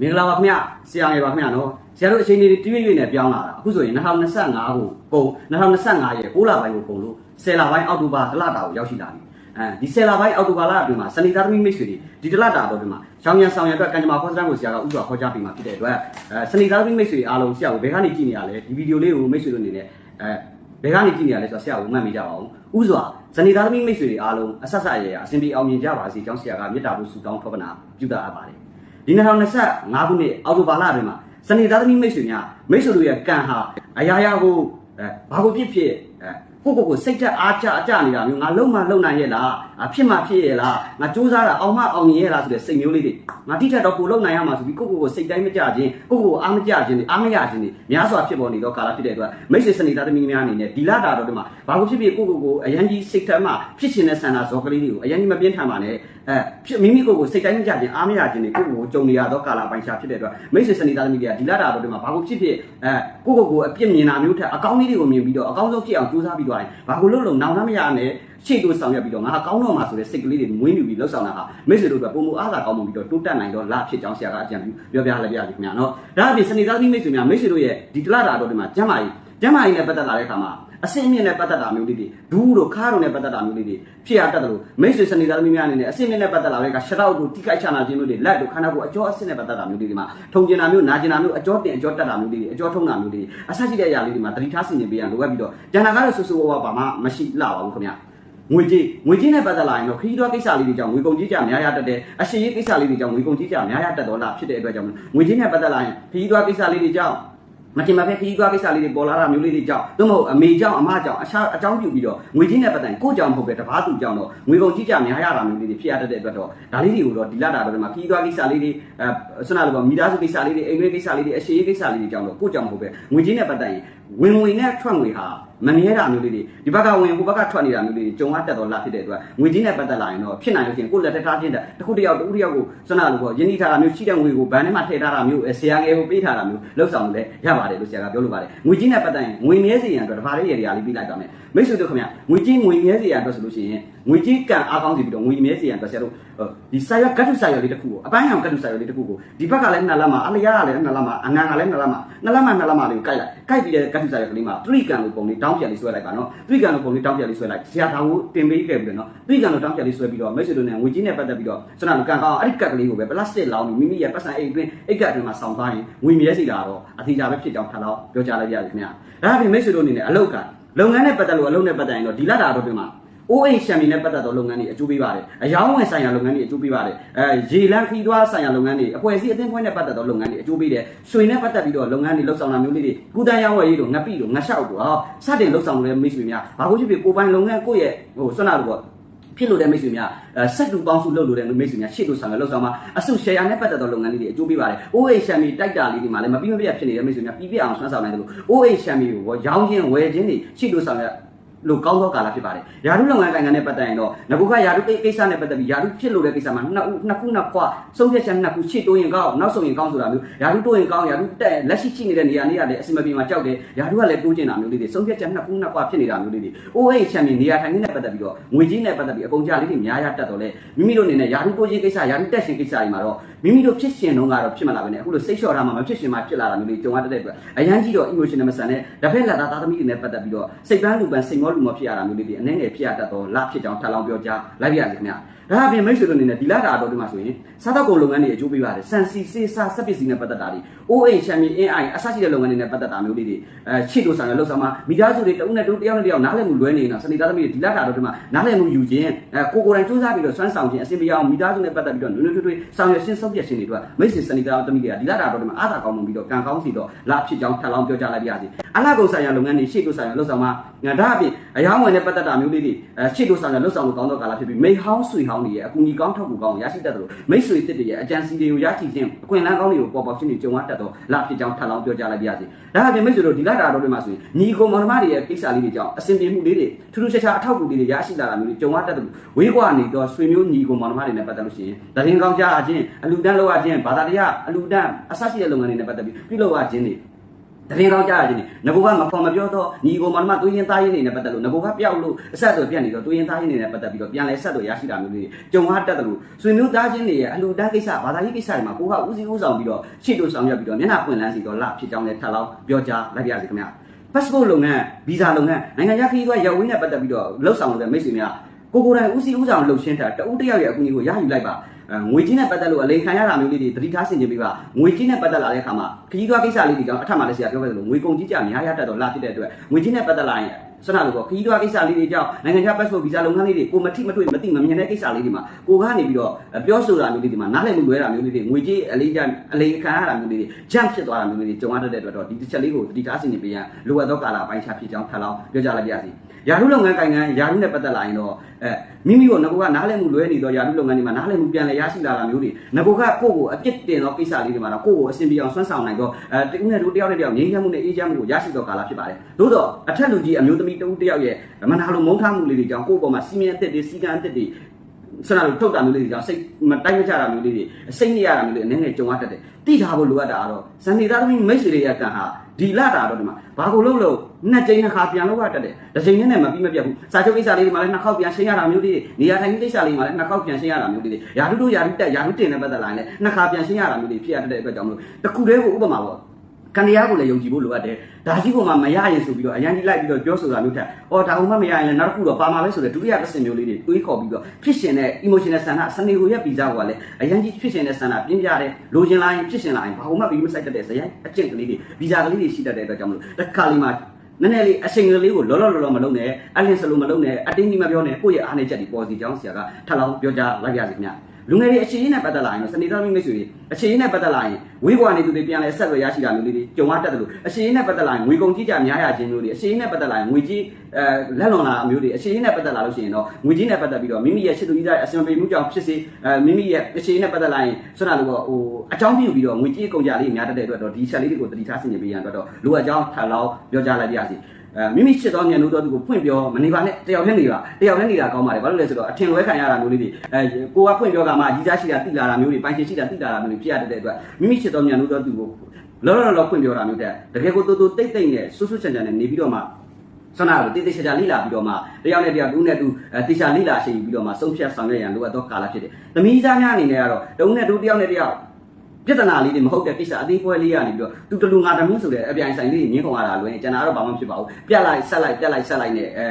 မင်္ဂလာပါခင်ဗျဆရာငယ်ပါခင်ဗျနော်ဆရာတို့အချိန်လေးတရွေ့ရွေ့နဲ့ပြောင်းလာတာအခုဆိုရင်2025ကိုကုန်2025ရဲ့6လပိုင်းကိုကုန်လို့10လပိုင်းအောက်တိုဘာတစ်လတာကိုရောက်ရှိလာပြီအဲဒီ10လပိုင်းအောက်တိုဘာလအတွင်းမှာစနေသားသမီးမိတ်ဆွေတွေဒီတစ်လတာတော့ဒီမှာရှောင်းရန်ဆောင်ရန်အတွက်ကံကြမ္မာခေါ်စတန်ကိုဆရာကဥစွာခေါ်ကြားပေးမှာဖြစ်တဲ့အတွက်အဲစနေသားသမီးမိတ်ဆွေအားလုံးဆရာကိုဘယ်ကနေကြည့်နေရလဲဒီဗီဒီယိုလေးကိုမိတ်ဆွေတို့အနေနဲ့အဲဘယ်ကနေကြည့်နေရလဲဆိုတော့ဆရာကိုမှတ်မိကြပါအောင်ဥစွာစနေသားသမီးမိတ်ဆွေတွေအားလုံးအဆက်ဆက်ရရအစဉ်ပြေအောင်မြင်ကြပါစေကြောင်းဆရာကမေတ္တာဖို့ဆုတောင်းထောပနာပြုတာအပ်ပါတယ် ဒီ2025ခုနှစ်အောက်တိုဘာလအတွင်းမှာစနေသားသမီးမိတ်ဆွေများမိတ်ဆွေတို့ရဲ့ကံဟာအရာရာကိုအဲဘာကိုဖြစ်ဖြစ်အဲကိုကိုကိုစိတ်သက်အားကြအကြနေတာမျိုးငါလုံမလုံနိုင်ရဲ့လားအဖြစ်မှဖြစ်ရဲ့လားငါစူးစမ်းတာအောင်မအောင်မြင်ရဲ့လားဆိုတဲ့စိတ်မျိုးလေးတွေငါတိထက်တော့ကိုလုံနိုင်ရမှာဆိုပြီးကိုကိုကိုစိတ်တိုင်းမကြခြင်းကိုကိုကိုအားမကြခြင်းတွေအားမရခြင်းတွေများစွာဖြစ်ပေါ်နေတော့ကာလဖြစ်တဲ့အတွက်မိတ်ဆွေစနေသားသမီးများအနေနဲ့ဒီလတာတော့ဒီမှာဘာကိုဖြစ်ဖြစ်ကိုကိုကိုအရန်ကြီးစိတ်ထက်မှဖြစ်ရှင်တဲ့ဆန္ဒဇော်ကလေးတွေကိုအရန်ကြီးမပြင်းထန်ပါနဲ့ အဲဖြစ်မိမိကိုယ်ကိုစိတ်တိုင်းမကြခြင်းအားမရခြင်းတွေကိုကိုကိုကြုံနေရတော့ကာလပိုင်းခြားဖြစ်တဲ့အတွက်မိတ်ဆွေစနေသားသမီးတွေကဒီလတာတော့ဒီမှာဘာကိုဖြစ်ဖြစ်အဲကိုကိုကိုအပြစ်မြင်တာမျိုးထက်အကောင်းလေးတွေကိုမြင်ပြီးတော့အကောင်းဆုံးဖြစ်အောင်ကြိုးစားပြီးတော့ဘာကိုလို့လို့နောင်နှမရနဲ့ရှေ့တိုးဆောင်ရပြီးတော့ငါကောင်းတော့မှာဆိုတဲ့စိတ်ကလေးတွေမွေးမြူပြီးလှုပ်ဆောင်တာဟာမိတ်ဆွေတို့ကပုံမူအားသာကောင်းမှုပြီးတော့တိုးတက်နိုင်တော့လဖြစ်ကြောင်းဆရာကအကြံပြုပြောပြလိုက်ပြရစီခင်ဗျာနော်ဒါအပြင်စနေသားသမီးမိတ်ဆွေများမိတ်ဆွေတို့ရဲ့ဒီတလတာတော့ဒီမှာကျမ်းမာရေးကျမ်းမာရေးနဲ့ပတ်သက်လာတဲ့အခါမှာ အစင်းမြင့်နဲ့ပတ်သက်တာမျိုးလေးတွေဒူးတို့ခါတို့နဲ့ပတ်သက်တာမျိုးလေးတွေဖြစ်ရတတ်တယ်လို့မိတ်ဆွေစနေသားသမီးများအနေနဲ့အစင်းမြင့်နဲ့ပတ်သက်လာတဲ့အခါရှရောက်တို့တိကိုက်ချနာခြင်းမျိုးတွေလက်တို့ခန္ဓာကိုယ်အကျော်အစင်းနဲ့ပတ်သက်တာမျိုးလေးတွေမှာထုံကျင်တာမျိုးနာကျင်တာမျိုးအကျော်တင်အကျော်တက်တာမျိုးလေးတွေအကျော်ထုံတာမျိုးလေးတွေအဆက်ရှိတဲ့အရာလေးတွေမှာတတိထားဆင်ခြင်ပေးရလိုအပ်ပြီးတော့ကျန်တာကတော့ဆူဆူဝါဝါဘာမှမရှိလှပါဘူးခင်ဗျာငွေကြေးငွေကြေးနဲ့ပတ်သက်လာရင်တော့ခရီးသွားကိစ္စလေးတွေကြောင့်ငွေကုန်ကြေးကြများရတတ်တယ်အရှိရေးကိစ္စလေးတွေကြောင့်ငွေကုန်ကြေးကြများရတတ်တော့လားဖြစ်တဲ့အတွက်ကြောင့်ငွေကြေးနဲ့ပတ်သက်လာရင်ခရီးသွားကိစ္စလေးတွေကြောင့် မတင်မဖက်ခရီးသွားကိစ္စလေးတွေပေါ်လာတာမျိုးလေးတွေကြောင့်သို့မဟုတ်အမေကြောင့်အမကြောင့်အခြားအကြောင်းပြုပြီးတော့ငွေကြေးနဲ့ပတ်သက်ရင်ကိုယ့်ကြောင့်မဟုတ်ပဲတပားသူကြောင့်တော့ငွေကုန်ကြေးကြများရတာမျိုးလေးတွေဖြစ်ရတတ်တဲ့အတွက်တော့ဒါလေးတွေကိုတော့ဒီလာတာတော့ဒီမှာခရီးသွားကိစ္စလေးတွေအဲဆွမ်းနာလိုပေါ့မိသားစုကိစ္စလေးတွေအိမ်တွင်းကိစ္စလေးတွေအရှိရေးကိစ္စလေးတွေကြောင့်တော့ကိုယ့်ကြောင့်မဟုတ်ပဲငွေကြေးနဲ့ပတ်သက်ရင်ဝင်ငွေနဲ့ထွက်ငွေဟာ မမြဲတာမျိုးလေးတွေဒီဘက်ကဝင်ဟိုဘက်ကထွက်နေတာမျိုးလေးတွေကြုံရတတ်တော့လာဖြစ်တဲ့အတွက်ငွေချင်းနဲ့ပတ်သက်လာရင်တော့ဖြစ်နိုင်လို့ရှိရင်ကိုယ့်လက်ထက်ထားခြင်းတဲ့တစ်ခုတစ်ယောက်တစ်ခုတစ်ယောက်ကိုစွမ်းနာလို့ပေါ့ယင်းနှီးထားတာမျိုးရှိတဲ့ငွေကိုဘဏ်ထဲမှာထည့်ထားတာမျိုးဆရာငယ်ကိုပေးထားတာမျိုးလောက်ဆောင်လို့လည်းရပါတယ်လို့ဆရာကပြောလိုပါတယ်ငွေချင်းနဲ့ပတ်သက်ရင်ငွေမြဲစေရန်အတွက်တပါးလေးရရာလေးပေးလိုက်ပါမယ်မိတ်ဆွေတို့ခင်ဗျငွေချင်းငွေမြဲစေရန်အတွက်ဆိုလို့ရှိရင်ငွေချင်းကံအားကောင်းစီပြီးတော့ငွေမြဲစေရန်အတွက်ဆရာတို့ဒီစာရွက်ကတ်ထုစာရွက်လေးတစ်ခုကိုအပိုင်းအောင်ကတ်ထုစာရွက်လေးတစ်ခုကိုဒီဘက်ကလည်းနှစ်လက်မှာအလျားကလည်းနှစ်လက်မှာအငန်းကလည်းနှစ်လက်မှာနှစ်လက်မှာနှစ်လက်မှာလေးကိုကိုက်လိုက်ကိုက်ပြီးတဲ့ကတ်ထုစာရွက်ကလေးမှာသတိကံလိုပုံလေးတောင်းပြန်လေးဆွဲလိုက်ပါနော်သတိကံလိုပုံလေးတောင်းပြန်လေးဆွဲလိုက်ဆရာတော်ကိုတင်ပေးခဲ့ပြီးတော့နော်သတိကံလိုတောင်းပြန်လေးဆွဲပြီးတော့မိတ်ဆွေတို့နဲ့ငွေကြီးနဲ့ပတ်သက်ပြီးတော့ကျွန်တော်ကံကောင်းအဲ့ဒီကတ်ကလေးကိုပဲပလတ်စတစ်လောင်းပြီးမိမိရဲ့ပတ်စံအိတ်အတွင်းအိတ်ကတ်အတွင်းမှာဆောင်းသွားရင်ငွေမြဲစီတာတော့အထီးကြပဲဖြစ်ကြောင်းထပ်တော့ပြောကြားလိုက်ရပြီခင်ဗျာဒါအပြင်မိတ်ဆွေတို့အနေနဲ့အလောက်ကလုပ်ငန်းနဲ့ပတ်သက်လို့အလုပ်နဲ့ပတ်သက်ရင်တော့ဒီလက်တာတော့ပြင်မှာ အိုးအိမ်ရှမ်မီနဲ့ပတ်သက်သောလုပ်ငန်းတွေအကျိုးပေးပါတယ်။အယောင်းဝင်ဆိုင်ရာလုပ်ငန်းတွေအကျိုးပေးပါတယ်။အဲရေလန်းခီးသွားဆိုင်ရာလုပ်ငန်းတွေအဖွဲ့အစည်းအသင်းဖွဲ့နဲ့ပတ်သက်သောလုပ်ငန်းတွေအကျိုးပေးတယ်။ရွှေနဲ့ပတ်သက်ပြီးတော့လုပ်ငန်းတွေလှုပ်ဆောင်တာမျိုးလေးတွေကုသရောင်းဝယ်ရေးတို့ငပိတို့ငရှောက်တို့ဟောစတင်လှုပ်ဆောင်တဲ့မိတ်ဆွေများဘာလို့ဖြစ်ဖြစ်ကိုပိုင်လုပ်ငန်းကိုယ့်ရဲ့ဟိုဆွမ်းနာလို့ပေါ့ဖြစ်လို့တဲ့မိတ်ဆွေများအဲစက်တူပေါင်းစုလုပ်လို့တဲ့မိတ်ဆွေများရှေ့တို့ဆောင်ရလောက်ဆောင်မှာအစု share နဲ့ပတ်သက်သောလုပ်ငန်းလေးတွေအကျိုးပေးပါတယ်။ OA ရှမ်မီတိုက်တာလေးတွေမှာလည်းမပြီးမပြတ်ဖြစ်နေတဲ့မိတ်ဆွေများပြီးပြအောင်ဆွမ်းဆောင်နိုင်တယ်လို့ OA ရှမ်မီကိုရောင်းခြင်းဝယ်ခြင်းတွေရှေ့တို့ဆောင်ရ လို့ကောင်းသောကာလဖြစ်ပါတယ်။ယာရုလုပ်ငန်းကိုင်ငံနဲ့ပတ်သက်ရင်တော့ငကုကယာရုကိစ္စနဲ့ပတ်သက်ပြီးယာရုဖြစ်လို့တဲ့ကိစ္စမှာနှစ်ဦးနှစ်ခုနှစ်ခွဆုံးဖြတ်ချက်နှစ်ခုရှေ့တိုးရင်ကောင်းနောက်ဆုံးရင်ကောင်းဆိုတာမျိုးယာရုတိုးရင်ကောင်းယာရုတက်လက်ရှိရှိနေတဲ့နေရာနေရာလည်းအစမပြေမှာကြောက်တယ်ယာရုကလည်းတိုးကျင်တာမျိုးလေးတွေဆုံးဖြတ်ချက်နှစ်ခုနှစ်ခွဖြစ်နေတာမျိုးလေးတွေအိုးအိတ်ချန်ပီနေရာထိုင်နေပတ်သက်ပြီးတော့ငွေကြီးနဲ့ပတ်သက်ပြီးအကုန်ကြလေးတွေများရတတ်တော့လေမိမိတို့အနေနဲ့ယာရုတိုးခြင်းကိစ္စယာရုတက်ရှင်ကိစ္စတွေမှာတော့ မိမိတို့ဖြစ်ရှင်တော့ကတော့ဖြစ်မလာဘဲနဲ့အခုလိုစိတ်လျှော့ထားမှမဖြစ်ရှင်မှဖြစ်လာတာမျိုးလေးကြုံရတတ်တဲ့အတွက်အရန်ကြီးတော့ emotional မဆန်တဲ့တစ်ဖက်လက်သားသားသမီးတွေနဲ့ပတ်သက်ပြီးတော့စိတ်ပန်းလူပန်းစိတ်မောလူမောဖြစ်ရတာမျိုးလေးတွေအနေငယ်ဖြစ်ရတတ်တော့လဖြစ်ကြောင်းထပ်လောင်းပြောကြားလိုက်ပြရစီခင်ဗျာ ဒါအပြင်မိတ်ဆွေတို့အနေနဲ့ဒီလာတာတော့ဒီမှာဆိုရင်စားတော့ကုန်လုပ်ငန်းတွေအကျိုးပေးပါတယ်စံစီစေးစားစက်ပစ္စည်းနဲ့ပတ်သက်တာတွေ OA ချန်ပီအင်းအိုင်အစရှိတဲ့လုပ်ငန်းတွေနဲ့ပတ်သက်တာမျိုးလေးတွေအဲချစ်လို့ဆောင်ရလို့ဆောင်မှာမိသားစုတွေတဦးနဲ့တဦးတယောက်နဲ့တယောက်နားလည်မှုလွဲနေတော့စနေသားသမီးတွေဒီလာတာတော့ဒီမှာနားလည်မှုယူခြင်းအဲကိုကိုယ်တိုင်စူးစမ်းပြီးတော့စွမ်းဆောင်ခြင်းအစီအပြေအောင်မိသားစုနဲ့ပတ်သက်ပြီးတော့နွေးနွေးထွေးထွေးဆောင်ရရှင်းဆုံးဖြတ်ခြင်းတွေအတွက်မိတ်ဆွေစနေသားသမီးတွေကဒီလာတာတော့ဒီမှာအားသာကောင်းမှုပြီးတော့ကံကောင်းစီတော့လာဖြစ်ကြောင်းထပ်လောင်းပြောကြားလိုက်ပါရစေအလားကုန်ဆိုင်ရာလုပ်ငန်းတွေရှေ့တို့ဆိုင်ရာလို့ဆောင်မှာဒါအပြင်အယောင်းဝင်နဲ့ပတ်သက်တာမျိုးလေးတွေအဲရှေ့တို့ဆောင်ရလို့ဆောင်လို့ကောင်းတော့ကာလဖြစ်ပြီးမိဟောင်းဆွေဟောင်းတွေရဲ့အကူအညီကောင်းထောက်ကူကောင်းရရှိတတ်တယ်လို့မိတ်ဆွေတစ်တွေရဲ့အကြံစီတွေကိုရရှိခြင်းအခွင့်အလမ်းကောင်းတွေကိုပေါ်ပေါက်ခြင်းတွေကြုံရတတ်တော့လာဖြစ်ကြောင်းထပ်လောင်းပြောကြားလိုက်ပါရစေဒါအပြင်မိတ်ဆွေတို့ဒီလာတာတော့တွေမှာဆိုရင်ညီကိုမောင်နှမတွေရဲ့ကိစ္စလေးတွေကြောင့်အဆင်ပြေမှုလေးတွေထူးထူးခြားခြားအထောက်အကူလေးတွေရရှိလာတာမျိုးတွေကြုံရတတ်တယ်ဝေးကွာနေတော့ဆွေမျိုးညီကိုမောင်နှမတွေနဲ့ပတ်သက်လို့ရှိရင်တရင်ကောင်းကြခြင်းအလူတန်းလောက်ရခြင်းဘာသာတရားအလူတန်းအစရှိတဲ့လုပ်ငန်းတွေနဲ့ပတ်သက်ပြီးပြုလုပ်ရခြင်းတွေ တရင်ကောင်းကြားရခြင်းငကိုကမဖော်မပြောတော့ညီကိုမမတွေးရင်သားရင်းနေနဲ့ပတ်သက်လို့ငကိုကပျောက်လို့အဆက်အသွယ်ပြတ်နေတော့တွေးရင်သားရင်းနေနဲ့ပတ်သက်ပြီးတော့ပြန်လဲဆက်သွယ်ရရှိတာမျိုးလေးကြုံရတတ်တယ်လို့ဆွေမျိုးသားချင်းတွေရဲ့အလူတန်းကိစ္စဘာသာရေးကိစ္စတွေမှာကိုကဦးစီးဦးဆောင်ပြီးတော့ရှေ့တို့ဆောင်ရွက်ပြီးတော့မျက်နှာပွင့်လန်းစီတော့လဖြစ်ကြောင်းလည်းထပ်လောင်းပြောကြားလိုက်ပါရစေခင်ဗျာ passport လုပ်ငန်းဗီဇာလုပ်ငန်းနိုင်ငံခြားခရီးသွားရောက်ဝင်းနဲ့ပတ်သက်ပြီးတော့လှုပ်ဆောင်တဲ့မိတ်ဆွေများ ကိုကိုယ်တိုင်ဦးစီးဦးဆောင်လှုပ်ရှင်းတာတဦးတစ်ယောက်ရဲ့အကူအညီကိုရယူလိုက်ပါအဲငွေကြီးနဲ့ပတ်သက်လို့အလိန်ခံရတာမျိုးလေးတွေသတိထားဆင်ခြင်ပေးပါငွေကြီးနဲ့ပတ်သက်လာတဲ့အခါမှာခရီးသွားကိစ္စလေးတွေကြောင့်အထက်မှာလည်းဆရာပြောခဲ့သလိုငွေကုန်ကြီးကြများရတတ်တော့လာဖြစ်တဲ့အတွက်ငွေကြီးနဲ့ပတ်သက်လာရင်စနလို့ပေါ့ခရီးသွားကိစ္စလေးတွေကြောင့်နိုင်ငံခြား passport visa လုပ်ငန်းလေးတွေကိုမထိမတွေ့မသိမမြင်တဲ့ကိစ္စလေးတွေမှာကိုကနေပြီးတော့ပြောဆိုတာမျိုးလေးတွေမှာနားလည်မှုလွဲတာမျိုးလေးတွေငွေကြီးအလေးကြအလေးခံရတာမျိုးလေးတွေဂျမ်ဖြစ်သွားတာမျိုးလေးတွေကြုံရတတ်တဲ့အတွက်တော့ဒီတစ်ချက်လေးကိုသတိထားဆင်ခြင်ပေးရန်လိုအပ်သောကာလအပိုင်းခြားဖြစ်ကြောင်းထပ်လောင်းပြောကြလိုက်ပါရစေ ယာရုလုပ်ငန်းကိုင်ငံယာရုနဲ့ပတ်သက်လာရင်တော့အဲမိမိကိုငကိုကနားလည်မှုလွဲနေတော့ယာရုလုပ်ငန်းတွေမှာနားလည်မှုပြန်လည်ရရှိလာတာမျိုးတွေငကိုကကိုယ့်ကိုအပြစ်တင်သောကိစ္စလေးတွေမှာတော့ကိုယ့်ကိုအစဉ်ပြေအောင်ဆွမ်းဆောင်နိုင်တော့အဲတဦးနဲ့တူတယောက်နဲ့တယောက်ငြိမ်းချမ်းမှုနဲ့အေးချမ်းမှုကိုရရှိတော့ကာလဖြစ်ပါတယ်သို့တော့အထက်လူကြီးအမျိုးသမီးတဦးတယောက်ရဲ့မနာလိုမုန်းထားမှုလေးတွေကြောင့်ကိုယ့်ပေါ်မှာစီမံအသစ်တွေစီကံအသစ်တွေဆန္ဒလိုထုတ်တာမျိုးလေးတွေကြောင့်စိတ်မတိုင်းမချတာမျိုးလေးတွေစိတ်ညစ်ရတာမျိုးလေးအနေနဲ့ကြုံရတတ်တယ်တိထားဖို့လိုအပ်တာကတော့ဇန်နေသားသမီးမိတ်ဆွေတွေရဲ့ကံဟာဒီလာတာတော့ဒီမှာဘာကိုလုံးလို့ နှစ်ကြိမ်နှစ်ခါပြန်လို့ရတတ်တယ်တစ်ကြိမ်နဲ့မပြီးမပြတ်ဘူးစာချုပ်ကိစ္စလေးတွေမှာလည်းနှစ်ခေါက်ပြန်ရှင်းရတာမျိုးလေးတွေနေရာထိုင်ကိစ္စလေးမှာလည်းနှစ်ခေါက်ပြန်ရှင်းရတာမျိုးလေးတွေယာတုတို့ယာတုတက်ယာတုတင်နဲ့ပတ်သက်လာရင်လည်းနှစ်ခါပြန်ရှင်းရတာမျိုးလေးဖြစ်ရတဲ့အတွက်ကြောင့်မလို့တခုတည်းကိုဥပမာပေါ့ကံတရားကိုလည်းယုံကြည်ဖို့လိုအပ်တယ်။ဒါကြီးကမှမရရင်ဆိုပြီးတော့အရန်ကြီးလိုက်ပြီးတော့ပြောဆိုတာမျိုးထက်အော်ဒါမှမရရင်လည်းနောက်တစ်ခုတော့ပါမှာပဲဆိုတဲ့ဒုတိယတစ်ဆင့်မျိုးလေးတွေတွေးခေါ်ပြီးတော့ဖြစ်ရှင်တဲ့ emotional ဆန္ဒစနေကိုရက်ပြီးသားကလည်းအရန်ကြီးဖြစ်ရှင်တဲ့ဆန္ဒပြင်းပြတဲ့လိုချင်လာရင်ဖြစ်ရှင်လာရင်ဘာမှပြီးမဆိုင်တတ်တဲ့ဇယိုင်းအကျင့်ကလေးတွေဗီဇာကလေးတွေရှိတတ်တဲ့အတွက်ကြောင့်မလို့တစ်ခါလေးမှာ နည်းနည်းလေးအချိန်ကလေးကိုလောလောလောလောမလုံးနဲ့အလင်းစလုံးမလုံးနဲ့အတင်းကြီးမပြောနဲ့ကိုယ့်ရဲ့အားနေချက်တွေပေါ်စီကြောင်းဆရာကထပ်လောင်းပြောကြားလိုက်ရစီခင်ဗျာ လူငယ်တွေအခြေရင်းနဲ့ပတ်သက်လာရင်တော့စနေသားမိမိတ်ဆွေတွေအခြေရင်းနဲ့ပတ်သက်လာရင်ဝေးကွာနေသူတွေပြန်လဲဆက်သွယ်ရရှိတာမျိုးလေးတွေကြုံရတတ်တယ်လို့အခြေရင်းနဲ့ပတ်သက်လာရင်ငွေကုန်ကြီးကြများရခြင်းမျိုးတွေအခြေရင်းနဲ့ပတ်သက်လာရင်ငွေကြီးအဲလက်လွန်လာမျိုးတွေအခြေရင်းနဲ့ပတ်သက်လာလို့ရှိရင်တော့ငွေကြီးနဲ့ပတ်သက်ပြီးတော့မိမိရဲ့ရှစ်သူကြီးသားအစံပေမှုကြောင့်ဖြစ်စေအဲမိမိရဲ့အခြေရင်းနဲ့ပတ်သက်လာရင်ဆွမ်းနာလို့ပေါ့ဟိုအကြောင်းပြုပြီးတော့ငွေကြီးကုန်ကြလေးများတတ်တဲ့အတွက်တော့ဒီချက်လေးတွေကိုတတိထားဆင်ခြင်ပေးရန်အတွက်တော့လိုအပ်ကြောင်းထပ်လောင်းပြောကြားလိုက်ပါရစေအဲ မိမိချစ်တော်မြန်လို့တော့သူကိုဖွင့်ပြောမနေပါနဲ့တယောက်နဲ့နေပါတယောက်နဲ့နေတာကောင်းပါလေဘာလို့လဲဆိုတော့အထင်လွဲခံရတာမျိုးလေးတွေအဲကိုကဖွင့်ပြောကမှကြီးစားရှိတာတိလာတာမျိုးတွေပိုင်ရှင်ရှိတာတိလာတာမျိုးတွေဖြစ်ရတဲ့အတွက်မိမိချစ်တော်မြန်လို့တော့သူကိုလောလောလောဖွင့်ပြောတာမျိုးတဲ့တကယ်ကိုတူတူတိတ်တိတ်နဲ့ဆွဆွချန်ချန်နဲ့နေပြီးတော့မှဆန္ဒကိုတိတိကျကျလိလာပြီးတော့မှတယောက်နဲ့တယောက်တူနဲ့တူတေချာလိလာရှိပြီးတော့မှဆုံးဖြတ်ဆောင်ရွက်ရန်လိုအပ်သောကာလဖြစ်တယ်။သမီးသားများအနေနဲ့ကတော့တုံးနဲ့တူတယောက်နဲ့တယောက် ပြဿနာလေးတွေမဟုတ်တဲ့ကိစ္စအသေးပွဲလေးရနေပြီးတော့သူတလူငါတမင်းဆိုတဲ့အပြိုင်ဆိုင်လေးတွေမြင်းခုံရတာလွယ်ကျန်တာတော့ဘာမှဖြစ်ပါဘူးပြက်လိုက်ဆက်လိုက်ပြက်လိုက်ဆက်လိုက်နဲ့အဲ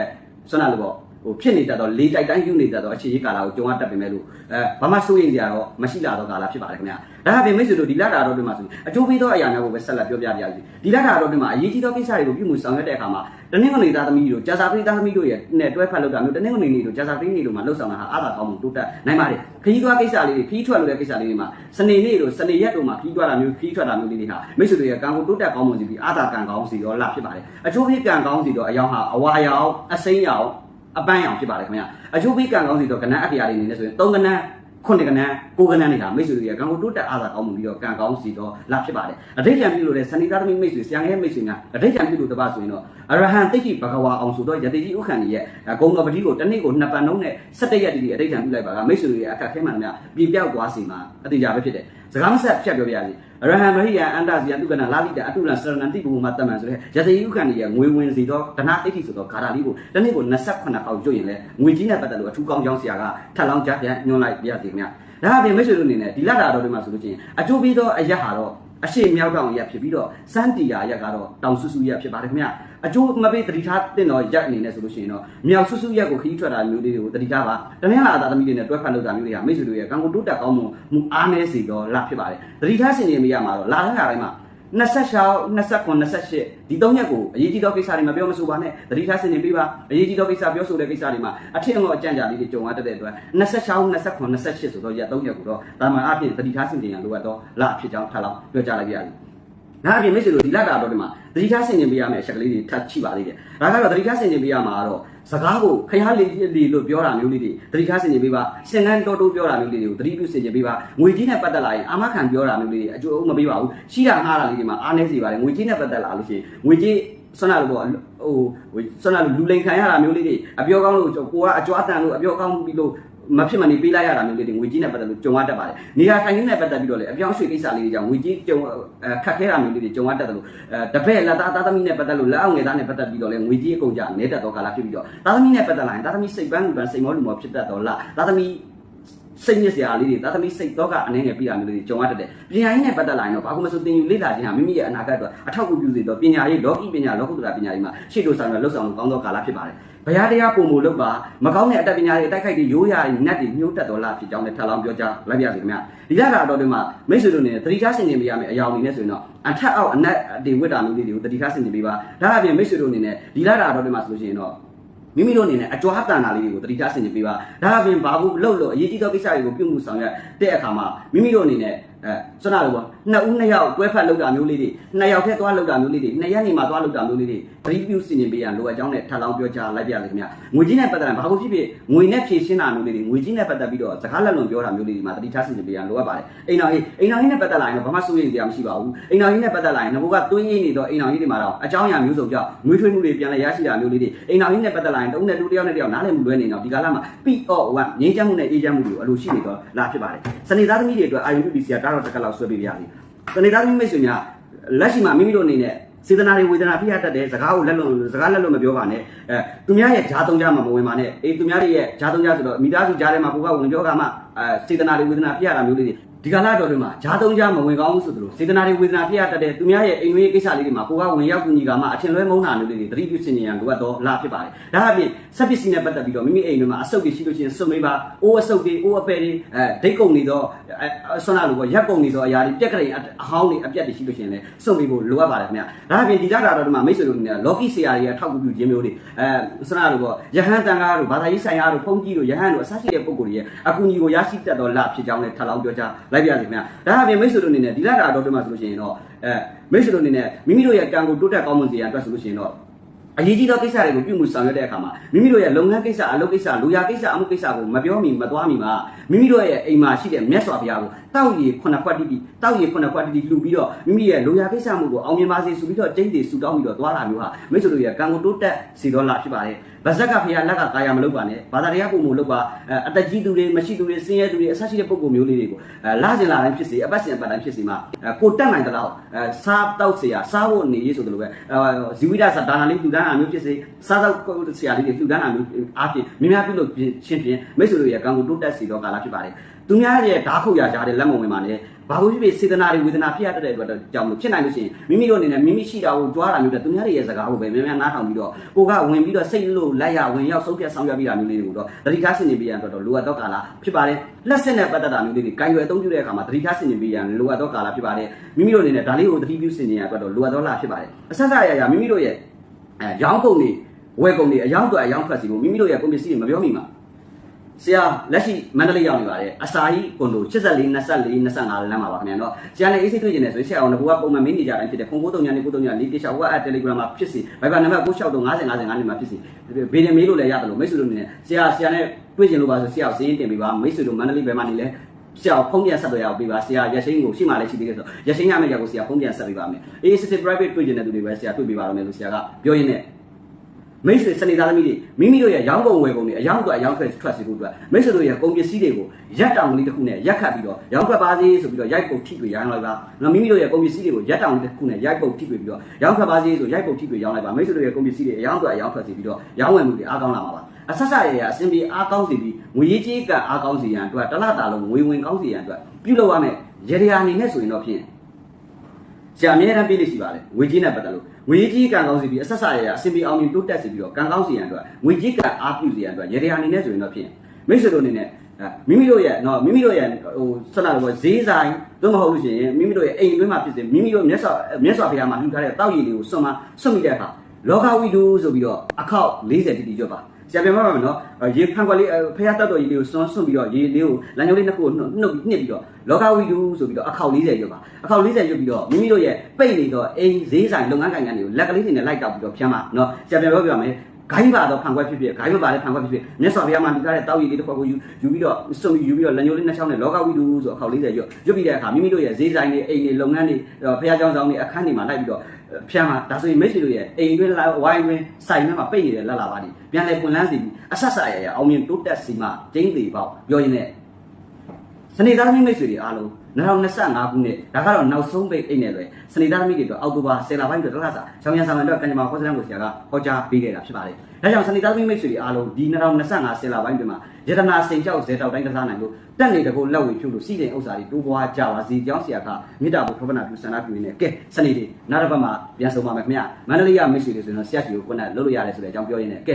ဆွမ်းနာလို့ပေါ့ဟိုဖြစ်နေတတ်တော့လေးတိုက်တိုင်းယူနေတတ်တော့အခြေကြီးကာလာကိုကြုံရတတ်ပေမဲ့လို့အဲဘာမှစိုးရိမ်ကြတော့မရှိလာတော့ကာလာဖြစ်ပါတယ်ခင်ဗျာဒါအပြင်မိတ်ဆွေတို့ဒီလတာတော့ဒီမှာဆိုအကျိုးပေးသောအရာများကိုပဲဆက်လက်ပြောပြပြစီဒီလတာတော့ဒီမှာအရေးကြီးသောကိစ္စတွေကိုပြုမှုဆောင်ရွက်တဲ့အခါမှာ တနင်္ဂနွေသားသမီးတို့ကြာစာပရိသားသမီးတို့ရဲ့နဲ့တွဲဖက်လုပ်တာမျိုးတနင်္ဂနွေနေ့တို့ကြာစာပရိနေ့တို့မှာလှုပ်ဆောင်တာဟာအားသာကောင်းမှုတိုးတက်နိုင်ပါတယ်ခရီးသွားကိစ္စလေးတွေခရီးထွက်လို့တဲ့ကိစ္စလေးတွေမှာစနေနေ့တို့စနေရက်တို့မှာခရီးသွားတာမျိုးခရီးထွက်တာမျိုးလေးတွေဟာမိတ်ဆွေတို့ရဲ့ကံကိုတိုးတက်ကောင်းမှုစီပြီးအားသာကံကောင်းစီရောလာဖြစ်ပါတယ်အကျိုးပေးကံကောင်းစီတော့အယောင်ဟာအဝါရောင်အစိမ်းရောင်အပန်းရောင်ဖြစ်ပါတယ်ခင်ဗျာအကျိုးပေးကံကောင်းစီတော့ကဏ္ဍအထရာလေးနေနေဆိုရင်၃ကဏ္ဍ ခုနှစ်ကဏ္ဍကိုကဏ္ဍနေတာမိတ်ဆွေတွေကကံကိုတိုးတက်အားသာကောင်းမှုပြီးတော့ကံကောင်းစီတော့လာဖြစ်ပါတယ်အဋိဋ္ဌံပြုလို့တဲ့စဏိသားသမီးမိတ်ဆွေဆရာငယ်မိတ်ဆွေများအဋိဋ္ဌံပြုလို့တပတ်ဆိုရင်တော့အရဟံတိတ်ကြီးဘဂဝါအောင်ဆိုတော့ယတိကြီးဥက္ကံကြီးရဲ့ဂုံတော်ပတိကိုတစ်နေ့ကိုနှစ်ပတ်နှုံးနဲ့17ရက်တိတိအဋိဋ္ဌံပြုလိုက်ပါကမိတ်ဆွေတွေရဲ့အခက်ခဲမှန်များပြပြောက်သွားစီမှာအတိအကျပဲဖြစ်တယ် စကားမဆက်ဖြတ်ပြောပြရစီအရဟံမဟိယအန္တစီယတုကနာလာလိတအတုလံစရဏတိဘူမတမန်ဆိုတဲ့ယတိဥက္ကံကြီးရဲ့ငွေဝင်စီတော့ဒနာတိတ်ကြီးဆိုတော့ဂါထာလေးကိုတစ်နေ့ကို28ခေါက်ကျွတ်ရင်လဲငွေကြီးနဲ့ပတ်သက်လို့အထူးကောင်းကြောင်းဆရာကထပ်လောင်းကြပြန်ညွှန်လိုက်ပြရစီခင်ဗျဒါအပြင်မိတ်ဆွေတို့အနေနဲ့ဒီလက်တာတော်တွေမှာဆိုလို့ချင်းအကျိုးပေးသောအရက်ဟာတော့ အရှိမြောက်တောင်ရက်ဖြစ်ပြီးတော့စန်းတီယာရက်ကတော့တောင်ဆူဆူရက်ဖြစ်ပါတယ်ခင်ဗျအကျိုးမပေးတတိထားတင်တော့ရက်အနေနဲ့ဆိုလို့ရှိရင်တော့မြောက်ဆူဆူရက်ကိုခရီးထွက်တာမျိုးလေးတွေကိုတတိထားပါတနင်္လာသားသမီးတွေနဲ့တွဲဖက်လုပ်တာမျိုးတွေဟာမိတ်ဆွေတို့ရဲ့ကံကိုတိုးတက်ကောင်းမှုမူအားနည်းစေတော့လာဖြစ်ပါတယ်တတိထားစင်နေမိရမှာတော့လာတဲ့ခါတိုင်းမှာ 26 29 28ဒီ၃ရက်ကိုအရေးကြီးသောကိစ္စတွေမပြောမဆိုပါနဲ့တတိထားစင်နေပေးပါအရေးကြီးသောကိစ္စပြောဆိုတဲ့ကိစ္စတွေမှာအထင်အငေါအကြံကြာလေးတွေကြုံရတဲ့အတွက်26 29 28ဆိုတော့ရက်၃ရက်ကိုတော့ဒါမှအဖြစ်တတိထားစင်နေရလိုအပ်တော့လာဖြစ်ကြောင်းထားလောက်ပြောကြလိုက်ပြရစီ။ဒါအပြင်မိတ်ဆွေတို့ဒီလက်တာတော့ဒီမှာသတိထားဆင်ခြင်ပေးရမယ့်အချက်ကလေးတွေထပ်ချိပါသေးတယ်။ဒါကတော့သတိထားဆင်ခြင်ပေးရမှာကတော့ စကားကိုခရားလေးလေးလို့ပြောတာမျိုးလေးတွေသတိထားဆင်ခြင်ပေးပါ။စင်ကန်းတော်တိုးပြောတာမျိုးလေးတွေကိုသတိပြုဆင်ခြင်ပေးပါ။ငွေကြီးနဲ့ပတ်သက်လာရင်အာမခံပြောတာမျိုးလေးတွေအကျိုးမပေးပါဘူး။ရှိတာငှားတာလေးတွေမှာအားနည်းစေပါတယ်။ငွေကြီးနဲ့ပတ်သက်လာလို့ရှိရင်ငွေကြီးဆွမ်းနာလို့ပေါ့ဟိုဆွမ်းနာလို့လူလိန်ခံရတာမျိုးလေးတွေအပြောကောင်းလို့ကိုကအကြွားတန်လို့အပြောကောင်းပြီးလို့ဟ မဖြစ်မနေပေးလိုက်ရတာမျိုးလေးတွေငွေကြီးနဲ့ပတ်သက်လို့ကြုံရတတ်ပါတယ်နေရာထိုင်ခင်းနဲ့ပတ်သက်ပြီးတော့လည်းအပြောင်းအရွှေ့ကိစ္စလေးတွေကြောင့်ငွေကြီးကြုံအဲခက်ခဲတာမျိုးလေးတွေကြုံရတတ်တယ်လို့အဲတပည့်လက်သားသားသမီးနဲ့ပတ်သက်လို့လက်အောင်ငယ်သားနဲ့ပတ်သက်ပြီးတော့လည်းငွေကြီးအကုန်ကြနေတတ်တော့ကာလဖြစ်ပြီးတော့သားသမီးနဲ့ပတ်သက်လာရင်သားသမီးစိတ်ပန်းလူပန်းစိတ်မောလူမောဖြစ်တတ်တော့လားသားသမီးစိတ်ညစ်စရာလေးတွေသာသမီစိတ်တော့ကအနှင်းငယ်ပြတာမျိုးလေးတွေကြုံရတတ်တယ်။ပညာရေးနဲ့ပတ်သက်လာရင်တော့ဘာမှမဆိုသင်ယူလေ့လာခြင်းဟာမိမိရဲ့အနာဂတ်အတွက်အထောက်အကူပြုစေတော့ပညာရေးလောကီပညာလောကုတ္တရာပညာရေးမှာရှေ့တို့ဆောင်ရလှုပ်ဆောင်လို့ကောင်းသောကာလဖြစ်ပါတယ်။ ဘုရားတရားပုံမူလုပ်ပါမကောင်းတဲ့အတတ်ပညာတွေအတိုက်ခိုက်တွေရိုးရာတွေနတ်တွေညှိုးတက်တော်လားဖြစ်ကြောင်းလည်းထပ်လောင်းပြောကြားလိုက်ပါစီခင်ဗျာ။ဒီလတာတော်တွေမှာမိတ်ဆွေတို့နေသတိထားဆင်ခြင်ပေးရမယ်အယောင်အနေနဲ့ဆိုရင်တော့အထက်အောက်အနက်တွေဝတ်တာမျိုးလေးတွေကိုသတိထားဆင်ခြင်ပေးပါ။ဒါအပြင်မိတ်ဆွေတို့အနေနဲ့ဒီလတာတော်တွေမှာဆိုလို့ရှိရင်တော့မိမိတို့အနေနဲ့အကြွားတန်တာလေးတွေကိုတတိထားဆင်ခြင်ပေးပါဒါအပြင်ဘာဘူးလှုပ်လို့အရေးကြီးသောကိစ္စတွေကိုပြုမှုဆောင်ရွက်တဲ့အခါမှာမိမိတို့အနေနဲ့ အဲစွမ်းနာလို့ပေါ့နှစ်ဦးနှစ်ယောက်တွဲဖက်လုပ်တာမျိုးလေးတွေနှစ်ယောက်ထက်သွားလုပ်တာမျိုးလေးတွေနှစ်ရက်နေမှာသွားလုပ်တာမျိုးလေးတွေတတိပြုဆင်ခြင်ပေးရလိုအပ်ကြောင်းနဲ့ထပ်လောင်းပြောကြားလိုက်ပြရခင်ဗျငွေကြီးနဲ့ပတ်သက်တာဘာလို့ဖြစ်ဖြစ်ငွေနဲ့ဖြည့်ရှင်းတာမျိုးလေးတွေငွေကြီးနဲ့ပတ်သက်ပြီးတော့စကားလက်လွန်ပြောတာမျိုးလေးတွေမှာတတိထားဆင်ခြင်ပေးရလိုအပ်ပါတယ်အိမ်တော်ကြီးအိမ်တော်ကြီးနဲ့ပတ်သက်လာရင်တော့ဘာမှစိုးရိမ်စရာမရှိပါဘူးအိမ်တော်ကြီးနဲ့ပတ်သက်လာရင်ငါကတွင်းရင်းနေတော့အိမ်တော်ကြီးတွေမှာတော့အကြောင်းအရာမျိုးစုံကြောင့်ငွေထွေးမှုတွေပြန်လည်ရရှိတာမျိုးလေးတွေအိမ်တော်ကြီးနဲ့ပတ်သက်လာရင်တုံးနဲ့တူတယောက်နဲ့တယောက်နားလည်မှုလွဲနေတော့ဒီကာလမှာ P.O.1 ငြိမ်းချမ်းမှုနဲ့အေးချမ်းမှုတွေကိုအလိုရှိနေတော့လာဖြစ်ပါတယ်စနေသားသမီးတွေအတွက် IUPC ကတားတော့တစ်ခါလောက်ဆွဲပေးပြရစီစနေသားသမီးမိတ်ဆွေများလက်ရှိမှာမိမိတို့အနေနဲ့စေတနာတွေဝေဒနာဖိရတတ်တဲ့စကားကိုလက်လွန်စကားလက်လွန်မပြောပါနဲ့အဲသူများရဲ့ဂျားသုံးကြမှာမဝင်ပါနဲ့အေးသူများတွေရဲ့ဂျားသုံးကြဆိုတော့မိသားစုဂျားထဲမှာကိုကဝင်ပြောကမှအဲစေတနာတွေဝေဒနာဖိရတာမျိုးလေးတွေ ဒီကလာတော်တွေမှာဂျားသုံးကြမဝင်ကောင်းဘူးဆိုသလိုစေတနာတွေဝေဒနာဖိရတတ်တဲ့သူများရဲ့အိမ်ဝေးကိစ္စလေးတွေမှာကိုကဝင်ရောက်ကူညီကမှအထင်လွဲမုန်းတာမျိုးလေးတွေတတိပြုစင်ကြရန်လိုအပ်တော့လာဖြစ်ပါတယ်ဒါအပြင်စက်ပစ္စည်းနဲ့ပတ်သက်ပြီးတော့မိမိအိမ်တွေမှာအဆုတ်တွေရှိလို့ရှိရင်စုံမေးပါအိုးအဆုတ်တွေအိုးအပယ်တွေအဲဒိတ်ကုံနေတော့အဲဆွမ်းနာလိုပေါ့ရက်ကုံနေတော့အရာတွေပြက်ကလေးအဟောင်းတွေအပြက်တွေရှိလို့ရှိရင်လည်းစုံမေးဖို့လိုအပ်ပါတယ်ခင်ဗျာဒါအပြင်ဒီကြတာတော်တွေမှာမိတ်ဆွေတို့အနေနဲ့လော်ကီဆရာတွေကထောက်ကူပြုခြင်းမျိုးတွေအဲဆွမ်းနာလိုပေါ့ယဟန်တန်ကားတို့ဘာသာရေးဆိုင်ရာတို့ဖုန်ကြီးတို့ယဟန်တို့အစရှိတဲ့ပုံကိုယ်တွေရဲ့အကူအညီကိုရရှိတတ်တော့လဖြစ်ကြောင်းလည်းထပ်လောင်းပြောကြားလိုက်ပါရစေခင်ဗျာဒါအပြင်မိတ်ဆွေတို့အနေနဲ့ဒီလတာတော်တွေမှာဆိုလို့ရှိရင်တော့အဲမိတ်ဆွေတို့အနေနဲ့မိမိတို့ရဲ့ကံကိုတိုးတက်ကောင်းမွန်စေရန်အတွက်ဆိုလို့ရှိရင်တော့အရေးကြီးသောကိစ္စတွေကိုပြုမှုဆောင်ရွက်တဲ့အခါမှာမိမိတို့ရဲ့လုပ်ငန်းကိစ္စအလုပ်ကိစ္စလူရကိစ္စအမှုကိစ္စကိုမပြောမီမသွားမီမှာမိမိတို့ရဲ့အိမ်မှာရှိတဲ့မြတ်စွာဘုရားကိုတောက်ရည်ခုနှစ်ခွက်တိတိတောက်ရည်ခုနှစ်ခွက်တိတိလှူပြီးတော့မိမိရဲ့လူရကိစ္စမှုကိုအောင်မြင်ပါစေဆိုပြီးတော့ကျိတ်တွေဆူတောင်းပြီးတော့သွားလာမျိုးဟာမိတ်ဆွေတို့ရဲ့ကံကိုတိုးတက်စေတော်လာဖြစ်ပါတယ် ဗဇက်ကဖရာလက်ကကာယမလုပ်ပါနဲ့ဘာသာတရားပုံမလုပ်ပါအသက်ကြီးသူတွေမရှိသူတွေဆင်းရဲသူတွေအဆရှိတဲ့ပုံကိုမျိုးလေးတွေကိုလာစင်လာတိုင်းဖြစ်စေအပတ်စဉ်အပတ်တိုင်းဖြစ်စေမှာကိုတက်နိုင်တဲ့လောက်စားတောက်เสียစားဖို့နေရေးဆိုတယ်လို့ပဲဇီဝိဒသာဒါနာလေးလူဒန်းအမျိုးဖြစ်စေစားတော့ဆရာလေးတွေလူဒန်းအမျိုးအားဖြင့်မြများပြုလို့ချင်းဖြင့်မိတ်ဆွေတို့ရဲ့ကံကိုတိုးတက်စေတော့ကာလဖြစ်ပါတယ် သူများရဲ့ဓာတ်ခုတ်ရကြတဲ့လက်မဝင်ပါနဲ့ဘာလို့ဖြစ်ဖြစ်စေတနာတွေဝေဒနာဖြစ်ရတဲ့အတွက်ကြောင့်လို့ဖြစ်နိုင်လို့ရှိရင်မိမိတို့အနေနဲ့မိမိရှိတာကိုကြွားတာမျိုးတဲ့သူများတွေရဲ့စကားကိုပဲများများနားထောင်ပြီးတော့ကိုကဝင်ပြီးတော့စိတ်လို့လိုက်ရဝင်ရောက်ဆုံးဖြတ်ဆောင်ရွက်ပြီးတာမျိုးလေးတွေကိုတော့တတိကားဆင်နေပြရန်အတွက်တော့လိုအပ်သောကာလဖြစ်ပါတယ်လက်စစ်နဲ့ပတ်သက်တာမျိုးလေးတွေကိုင်ရွယ်အသုံးပြုတဲ့အခါမှာတတိကားဆင်နေပြရန်လိုအပ်သောကာလဖြစ်ပါတယ်မိမိတို့အနေနဲ့ဒါလေးကိုတတိပြုဆင်နေရအတွက်တော့လိုအပ်သောလာဖြစ်ပါတယ်အဆက်ဆက်ရရမိမိတို့ရဲ့အဲရောင်းကုန်တွေဝယ်ကုန်တွေအယောင်းတော့အယောင်းဖက်စီကိုမိမိတို့ရဲ့ကုန်ပစ္စည်းတွေမပြောမိမှာ ဆရာလက်ရှိမန္တလေးရောက်နေပါတယ်အစာကြီးကွန်ဒို84 24 25လမ်းမှာပါခင်ဗျာနော်ဆရာလည်းအေးစိတ်တွေ့ကျင်တယ်ဆိုရင်ဆရာအောင်ကပုံမှန်မင်းနေကြတိုင်းဖြစ်တယ်ခုံ93ညနေ93ညလေးတေချာဟိုက Telegram မှာဖြစ်စီ Viber နံပါတ်96တော့50 55နေမှာဖြစ်စီဘေးနေမေးလို့လည်းရတယ်လို့မိတ်ဆွေတို့အနေနဲ့ဆရာဆရာနဲ့တွေ့ကျင်လို့ပါဆိုဆရာကိုစည်ရင်တင်ပေးပါမိတ်ဆွေတို့မန္တလေးဘယ်မှာနေလဲဆရာဖုန်းပြန်ဆက်တော့ရအောင်ပေးပါဆရာရရှိန်ကိုရှိမှလည်းရှိသေးတယ်ဆိုရရှိန်ရမယ့်ကြောက်ကိုဆရာဖုန်းပြန်ဆက်ပေးပါမယ်အေးစစ်စစ် private တွေ့ကျင်တဲ့သူတွေပဲဆရာတွေ့ပေးပါတော့မယ်လို့ဆရာကပြောရင်းနဲ့ မိတ်ဆွေစနေသားသမီးတွေမိမိတို့ရဲ့ရောင်းကုန်ဝယ်ကုန်တွေအယောင်းတော့အယောင်းထွက်ထွက်စီဖို့အတွက်မိတ်ဆွေတို့ရဲ့ကုန်ပစ္စည်းတွေကိုရက်တောင်ကလေးတစ်ခုနဲ့ရက်ခတ်ပြီးတော့ရောင်းထွက်ပါစေဆိုပြီးတော့ရိုက်ပုတ်ထိတွေရောင်းလိုက်ပါနော်မိမိတို့ရဲ့ကုန်ပစ္စည်းတွေကိုရက်တောင်တစ်ခုနဲ့ရိုက်ပုတ်ထိတွေပြီးတော့ရောင်းထွက်ပါစေဆိုရိုက်ပုတ်ထိတွေရောင်းလိုက်ပါမိတ်ဆွေတို့ရဲ့ကုန်ပစ္စည်းတွေအယောင်းတော့အယောင်းထွက်စီပြီးတော့ရောင်းဝယ်မှုတွေအားကောင်းလာမှာပါအဆက်ဆက်ရရအစင်ပြေအားကောင်းစီပြီးငွေရေးကြေးကအားကောင်းစီရန်အတွက်တလတာလုံးငွေဝင်ကောင်းစီရန်အတွက်ပြုလုပ်ရမယ်ရေဒီယာအနေနဲ့ဆိုရင်တော့ဖြင့် ဆရာအမြဲတမ်းပြေးလိရှိပါလေငွေကြေးနဲ့ပတ်သက်လို့ငွေကြီးကံကောင်းစီပြီးအဆက်ဆက်ရရအစင်ပြေအောင်မြင်တိုးတက်စီပြီးတော့ကံကောင်းစီရန်အတွက်ငွေကြီးကံအားပြုစီရန်အတွက်ရေဒီယာအနေနဲ့ဆိုရင်တော့ဖြင့်မိတ်ဆွေတို့အနေနဲ့မိမိတို့ရဲ့နော်မိမိတို့ရဲ့ဟိုဆက်လာတော့ဈေးဆိုင်သို့မဟုတ်လို့ရှိရင်မိမိတို့ရဲ့အိမ်တွင်းမှာဖြစ်စေမိမိတို့မျက်စောမျက်စောဖျားမှာလှူထားတဲ့တောက်ရည်လေးကိုစွန့်မစွန့်မိတဲ့အခါလောကဝိတုဆိုပြီးတော့အခောက်40တိတိကျွတ်ပါ ဆရာပြန်ပါမယ်နော်ရေဖန်ခွက်လေးဖះတက်တော်ကြီးလေးကိုစွန်းစွန့်ပြီးတော့ရေလေးကိုလမ်းကြောင်းလေးနှစ်ခုနှုတ်နှုတ်နှစ်ပြီးတော့လောကဝိတုဆိုပြီးတော့အခောက်40ရွတ်ပါအခောက်40ရွတ်ပြီးတော့မိမိတို့ရဲ့ပိတ်နေတော့အိမ်ဈေးဆိုင်လုပ်ငန်းကိုင်ငံတွေကိုလက်ကလေးတွေနဲ့လိုက်တောက်ပြီးတော့ဖြန်းပါနော်ဆရာပြန်ပြောပြမယ်ဂိုင်းပါတော့ဖန်ခွက်ဖြစ်ဖြစ်ဂိုင်းမပါတဲ့ဖန်ခွက်ဖြစ်ဖြစ်မြတ်စွာဘုရားမှာဒီကားတဲ့တောက်ရည်လေးတစ်ခွက်ကိုယူယူပြီးတော့စုံယူပြီးတော့လက်ညှိုးလေးနှစ်ချောင်းနဲ့လောကဝိတုဆိုအခေါက်40ရွတ်ရွတ်ပြီးတဲ့အခါမိမိတို့ရဲ့ဈေးဆိုင်တွေအိမ်တွေလုပ်ငန်းတွေဘုရားကျောင်းဆောင်တွေအခန်းတွေမှာလိုက်ပြီးတော့ ဖျံမှာဒါဆိုရင်မိတ်ဆွေတို့ရဲ့အိမ်တွင်းဝိုင်းတွင်းဆိုင်ထဲမှာပိတ်နေတဲ့လက်လာပါဒီပြန်လဲပွင့်လန်းစီပြီးအဆက်ဆက်ရရအောင်မြင်တိုးတက်စီမှကျင်းသေးပေါ့ပြောရင်းနဲ့စနေသားသမီးမိတ်ဆွေတွေအားလုံး2025ခုနှစ်ဒါကတော့နောက်ဆုံးပိတ်အိတ်နဲ့ပဲစနေသားသမီးတွေတော့အောက်တိုဘာ10လပိုင်းအတွက်တလားစာချောင်းရန်ဆောင်အတွက်ကံကြမ္မာခေါ်စလန်ကိုဆရာကဟောကြားပေးခဲ့တာဖြစ်ပါတယ်။ ဒါကြောင့်စနေသားသမီးမိတ်ဆွေတွေအားလုံးဒီ2025 10လပိုင်းတွင်မှာယတနာစိန်ကြောက်ဇေတောက်တိုင်းကစားနိုင်လို့တက်နေတကူလက်ဝေဖြုတ်လို့စီးတဲ့ဥစ္စာတွေတိုးပွားကြပါစီကြောင်းဆရာကမေတ္တာဘုထောပနာပြုဆန္ဒပြုနေတယ်။ကဲစနေတွေနောက်တစ်ပတ်မှာပြန်ဆုံပါမယ်ခင်ဗျာ။မန္တလေးကမိတ်ဆွေတွေဆိုရင်တော့ဆရာကြီးကိုခုနလှုပ်လို့ရတယ်ဆိုတဲ့အကြောင်းပြောရင်းနဲ့ကဲ